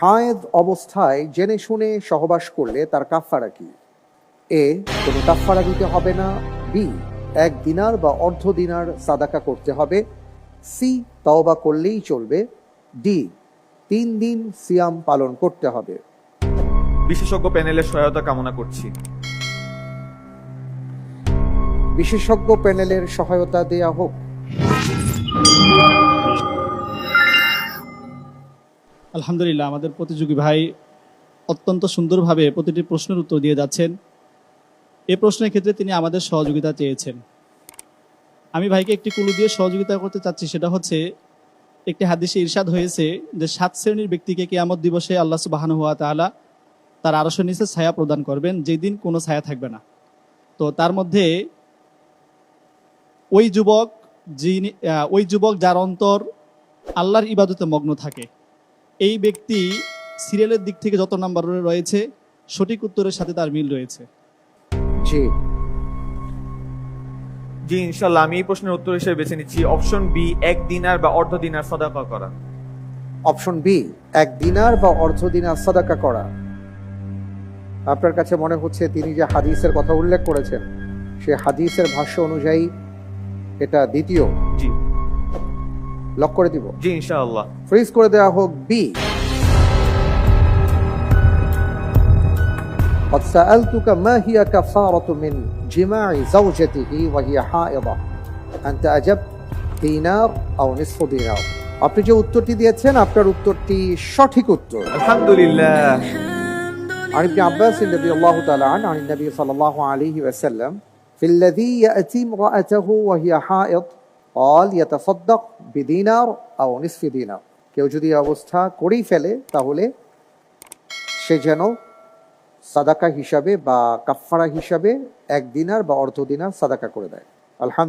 হায়েদ অবস্থায় জেনে শুনে সহবাস করলে তার কাফফারা কি এ কোনো কাফফারা দিতে হবে না। বি এক দিনার বা অর্ধ দিনার সাদাকা করতে হবে। সি তওবা করলেই চলবে। ডি তিন দিন সিয়াম পালন করতে হবে। বিশেষজ্ঞ প্যানেলের সহায়তা কামনা করছি। বিশেষজ্ঞ প্যানেলের সহায়তা দেয়া হোক। আলহামদুলিল্লাহ, আমাদের প্রতিযোগী ভাই অত্যন্ত সুন্দরভাবে প্রতিটি প্রশ্নের উত্তর দিয়ে যাচ্ছেন। এ প্রশ্নের ক্ষেত্রে তিনি আমাদের সহযোগিতা চেয়েছেন। আমি ভাইকে একটি কুলু দিয়ে সহযোগিতা করতে চাচ্ছি, সেটা হচ্ছে, একটি হাদিসে ইরশাদ হয়েছে যে, সাত শ্রেণির ব্যক্তিকে কিয়ামত দিবসে আল্লাহ সুবাহানু হুয়া তাআলা তার আরশের নিচে ছায়া প্রদান করবেন, যেদিন কোনো ছায়া থাকবে না। তো তার মধ্যে ওই যুবক যিনি ওই যুবক যার অন্তর আল্লাহর ইবাদতে মগ্ন থাকে। এই ব্যক্তি সিরিয়ালের দিক থেকে যত নাম্বার রয়েছে সঠিক উত্তরের সাথে তার মিল রয়েছে। জি। জি ইনশাল্লাহ আমি এই প্রশ্নের উত্তর হিসেবে বেছে নিচ্ছি অপশন বি এক দিনার বা অর্ধ দিনার সদাকা করা। অপশন বি এক দিনার বা অর্ধ দিনার সদাকা করা। আপনার কাছে মনে হচ্ছে তিনি যে হাদিসের কথা উল্লেখ করেছেন সে হাদিসের ভাষ্য অনুযায়ী এটা দ্বিতীয় জি লক করে দিব জি ইনশাআল্লাহ ফ্রিজ করে দেওয়া হোক বি قد سألتك ما هي كفارة من جماع زوجته وهي حائضة أنت أجبت دينار أو نصف دينار আপনি যে উত্তরটি দিয়েছেন আপনার উত্তরটি সঠিক উত্তর আলহামদুলিল্লাহ عن ابن عباس رضي الله تعالى عنه عن النبي صلى الله عليه وسلم في الذي يأتي امرأته وهي حائض قال يتصدق بدينار أو نصف دينار কেউ যদি এই অবস্থা করেই ফেলে তাহলে সে যেন সাদাকা হিসাবে বা কাফফারা হিসাবে এক দিনার বা অর্ধ দিনার সাদাকা করে দেয় আলহামদুলিল্লাহ